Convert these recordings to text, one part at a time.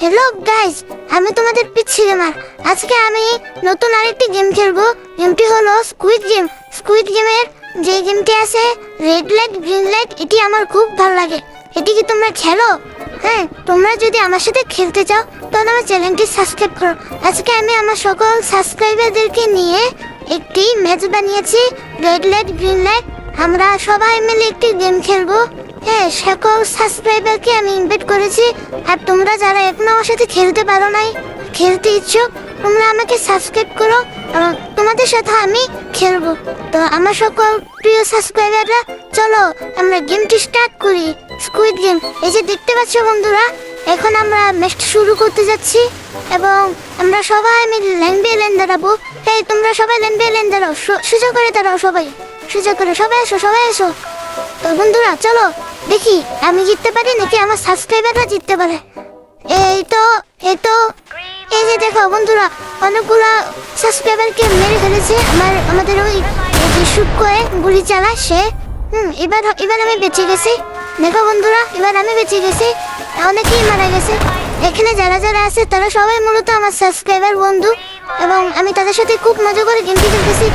Hello guys আমি তোমাদের পিচ্ছি গেমার আজকে আমি নতুন আরেকটি গেম খেলব। গেমটি হলো স্কুইড গেম স্কুইড গেমের যে গেমটি আছে রেড লাইট গ্রিন লাইট এটি আমার খুব ভালো লাগে। এটি কি তোমরা খেলো? হ্যাঁ তোমরা যদি আমার সাথে খেলতে চাও, তাহলে আমার চ্যানেলটি সাবস্ক্রাইব করো। আজকে আমি আমার সকল সাবস্ক্রাইবারদেরকে নিয়ে একটি ম্যাচ বানিয়েছি রেড লাইট গ্রিন লাইট আমরা সবাই মিলে একটি গেম খেলব। হ্যাঁ সকল সাবস্ক্রাইবারকে আমি ইনভাইট করেছি। আর তোমরা যারা এখনও আমার সাথে খেলতে পারো নাই, খেলতে ইচ্ছুক, তোমরা আমাকে সাবস্ক্রাইব করো। এবং তোমাদের সাথে আমি খেলব। তো আমার সকল প্রিয় সাবস্ক্রাইবাররা চলো আমরা গেমটি স্টার্ট করি। স্কুইড গেম এই যে দেখতে পাচ্ছ বন্ধুরা, এখন আমরা ম্যাচটা শুরু করতে যাচ্ছি। এবং আমরা সবাই মিলে ল্যান্ড বিয়ে ল্যান্ড দাঁড়াবো। এই, তোমরা সবাই ল্যান্ড বিয়ে ল্যান্ড দাঁড়াও। সো- সোজা করে দাঁড়াও সবাই। সোজা করে সবাই এসো সবাই এসো। তো বন্ধুরা, চলো দেখি আমি জিততে পারি নাকি আমার সাবস্ক্রাইবাররা জিততে পারে। এই তো এই তো, এই যে দেখো বন্ধুরা, অনেকগুলা সাবস্ক্রাইবারকে মেরে ফেলেছে আমার, আমাদের ওই যে শুট গুলি চালায় সে। হুম, এবার এবার আমি বেঁচে গেছি। দেখো বন্ধুরা, এবার আমি বেঁচে গেছি। অনেকেই মারা গেছে। এখানে যারা যারা আছে, তারা সবাই মূলত আমার সাবস্ক্রাইবার বন্ধু। এবং আমি তাদের সাথে খুব মজা করে গেমটি খেলতেছি।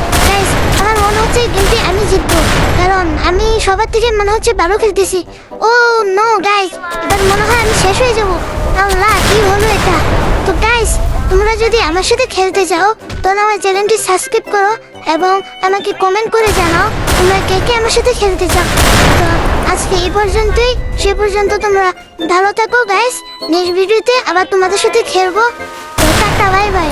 হচ্ছে গেমটি আমি জিতবো। কারণ আমি সবার থেকে মনে হচ্ছে ভালো খেলতেছি। ও নো গাইস এবার মনে হয় আমি শেষ হয়ে যাব। আল্লাহ, কি হলো এটা? তো গাইস তোমরা যদি আমার সাথে খেলতে চাও, তাহলে আমার চ্যানেলটি সাবস্ক্রাইব করো এবং আমাকে কমেন্ট করে জানাও তোমরা কে কে আমার সাথে খেলতে চাও। তো আজকে এই পর্যন্তই। সে পর্যন্ত তোমরা ভালো থাকো গাইস নেক্সট ভিডিওতে আবার তোমাদের সাথে খেলব। Tata bye bye